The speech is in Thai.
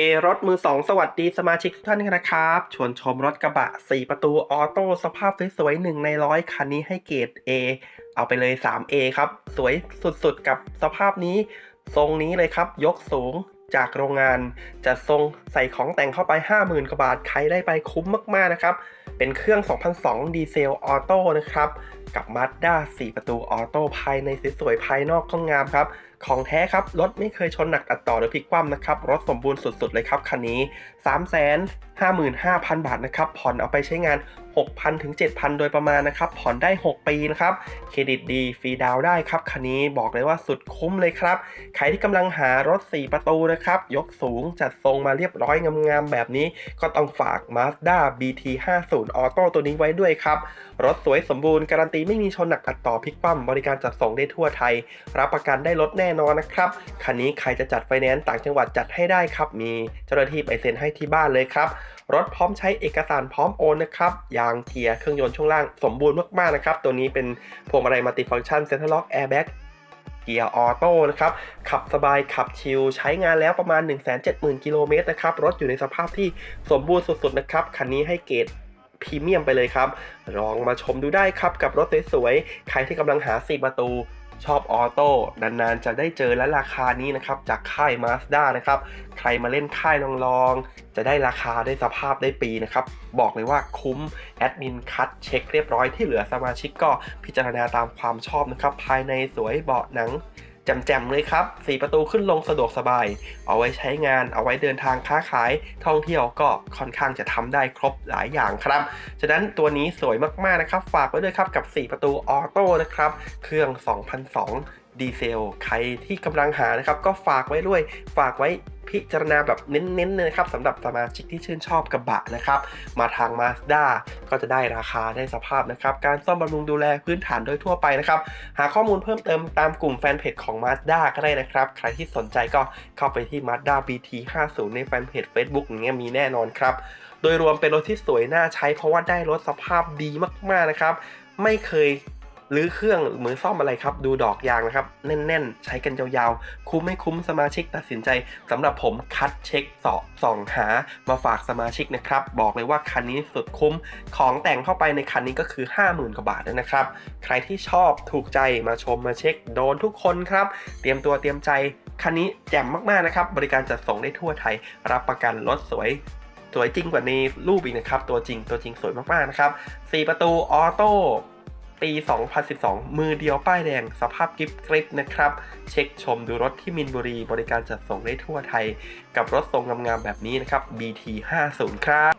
เอรถมือสองสวัสดีสมาชิกทุกท่านนะครับ ชวนชมรถกระบะ 4 ประตูออโต้สภาพสวยๆหนึ่งในร้อยคันนี้ให้เกรด A เอาไปเลย 3A ครับ สวยสุดๆกับสภาพนี้ ทรงนี้เลยครับ ยกสูงจากโรงงานจะทรงใส่ของแต่งเข้าไป 50,000 กว่าบาท ใครได้ไปคุ้มมากๆนะครับ เป็นเครื่อง 2002 ดีเซลออโต้นะครับ กับ Mazda 4 ประตูออโต้ภายในสวยๆภายนอกก็งามครับ ของแท้ครับ รถไม่เคยชนหนักตัดต่อหรือพลิกคว่ำนะครับ รถสมบูรณ์สุดๆเลยครับคันนี้ 355,000 บาทนะครับ ผ่อนเอาไปใช้งาน 6,000 ถึง 7,000 โดยประมาณนะครับ ผ่อนได้ 6 ปีนะครับ เครดิตดีฟรีดาวได้ครับคันนี้บอกเลยว่าสุดคุ้มเลยครับ ใครที่กำลังหารถ 4 ประตูนะครับ ยกสูงจัดทรงมาเรียบร้อยงามๆแบบนี้ ก็ต้องฝาก Mazda BT50 Auto ตัวนี้ไว้ด้วยครับ รถสวยสมบูรณ์การันตีไม่มีชนหนักตัดต่อพลิกคว่ำบริการจัดส่งได้ทั่วไทย รับประกันได้รถแน่นอนนะครับ คันนี้ใครจะจัดไฟแนนซ์ต่างจังหวัดจัดให้ได้ครับ มีเจ้าหน้าที่ไปเซ็นให้ที่บ้านเลยครับ รถพร้อมใช้เอกสารพร้อมโอนนะครับยางเทียร์เครื่องยนต์ช่วงล่างสมบูรณ์มากๆนะครับตัวนี้เป็นพวงมาลัยมัลติฟังก์ชันเซ็นทรัลล็อกแอร์แบ็กเกียร์ออโต้นะครับขับสบายขับชิลใช้งานแล้วประมาณ 170,000กิโลเมตรนะครับรถอยู่ในสภาพที่สมบูรณ์สุดๆนะครับคันนี้ให้เกรด พรีเมียมไปเลยครับ ลองมาชมดูได้ครับกับรถสวยๆ ใครที่กำลังหา4ประตูชอบออโต้นานๆ จะได้เจอและราคานี้นะครับ จากค่าย Mazda นะครับ ใครมาเล่นค่ายลองๆ จะได้ราคาได้สภาพได้ปีนะครับ บอกเลยว่าคุ้ม แอดมินคัดเช็คเรียบร้อยที่เหลือสมาชิกก็พิจารณาตามความชอบนะครับ ภายในสวยเบาะหนัง จ่มๆเลยครับ 4 ประตูขึ้นลงสะดวกสบาย เอาไว้ใช้งาน เอาไว้เดินทางค้าขาย ท่องเที่ยวก็ค่อนข้างจะทำได้ครบหลายอย่างครับ ฉะนั้นตัวนี้สวยมากๆนะครับ ฝากไว้ด้วยครับกับ 4 ประตูออโต้นะครับ เครื่อง 2002ดีเซล ใครที่กำลังหานะครับ ก็ฝากไว้ด้วย ฝากไว้ พิจารณาแบบเน้นๆเลยนะครับสำหรับสมาชิกที่ชื่นชอบกระบะนะครับ มาทาง Mazda ก็จะได้ราคาได้สภาพนะครับ การซ่อมบำรุงดูแลพื้นฐานโดยทั่วไปนะครับ หาข้อมูลเพิ่มเติมตามกลุ่มแฟนเพจของ Mazda ก็ได้นะครับ ใครที่สนใจก็เข้าไปที่ Mazda BT50 ในแฟนเพจ Facebook อย่างเงี้ยมีแน่นอนครับ โดยรวมเป็นรถที่สวยน่าใช้เพราะว่าได้รถสภาพดีมากๆนะครับ ไม่เคย หรือเครื่องหรือซ่อมอะไรครับ ดูดอกยางนะครับ แน่นๆ ใช้กันยาวๆ คุ้มไม่คุ้มสมาชิกตัดสินใจสำหรับผมคัดเช็คสอบส่องหามาฝากสมาชิกนะครับ บอกเลยว่าคันนี้สุดคุ้มของแต่งเข้าไปในคันนี้ก็คือ 50,000กว่าบาทนะครับ ใครที่ชอบถูกใจมาชมมาเช็คโดนทุกคนครับ เตรียมตัวเตรียมใจคันนี้แจ่มมากๆนะครับ บริการจัดส่งได้ทั่วไทย รับประกันรถสวย สวยจริงกว่าในรูปอีกนะครับ ตัวจริงตัวจริงสวยมากๆนะครับ 4 ประตูออโต้ ปี 2012 มือเดียวป้ายแดง สภาพกิฟต์กริปนะครับ เช็คชมดูรถที่มินบุรี บริการจัดส่งได้ทั่วไทย กับรถทรงงามๆแบบนี้นะครับ BT50 ครับ